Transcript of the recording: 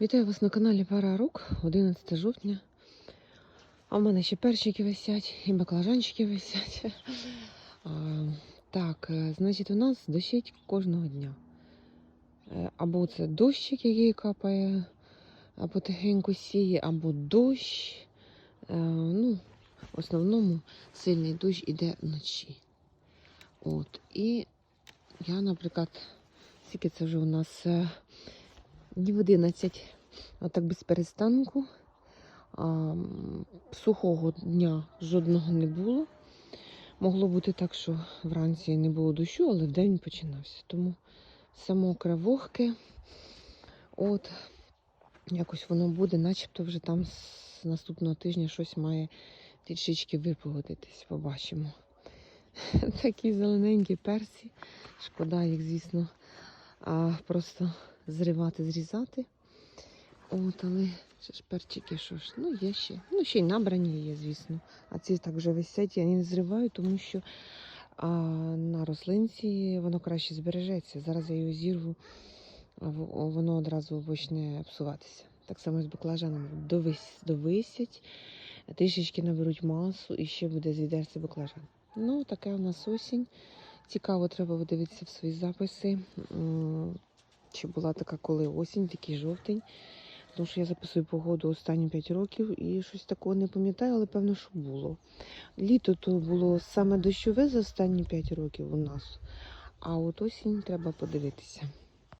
Вітаю вас на каналі Пара Рук, 11 жовтня. А в мене ще перчики висять і баклажанчики висять. А, так, е, значить, у нас дощить кожного дня. Е, Або це дощик, який капає, потихеньку сіє, або дощ. Е, Ну, в основному сильний дощ іде вночі. От. І я, наприклад, скільки це вже у нас днів 11, отак без перестанку. А, сухого дня жодного не було. Могло бути так, що вранці не було дощу, але вдень починався. Тому мокре вогке. От, якось воно буде, начебто вже там з наступного тижня щось має трішечки випогодитись. Побачимо. Такі зелененькі перці. Шкода їх, звісно, а, просто зривати, зрізати. От, але ще ж перчики, що ж, ну є ще. Ну, ще й набрані є, звісно. А ці так вже висять, я не зриваю, тому що а, на рослинці воно краще збережеться. Зараз я його зірву, воно одразу почне псуватися. Так само з баклажанами. Довис, довисять, трішечки наберуть масу і ще буде зійдеться баклажан. Ну, таке у нас осінь. Цікаво, треба подивитися в свої записи. Чи була така коли осінь, такий жовтень. Тому що я записую погоду останні 5 років і щось такого не пам'ятаю, але певно, що було. Літо то було саме дощове за останні 5 років у нас. А от осінь треба подивитися.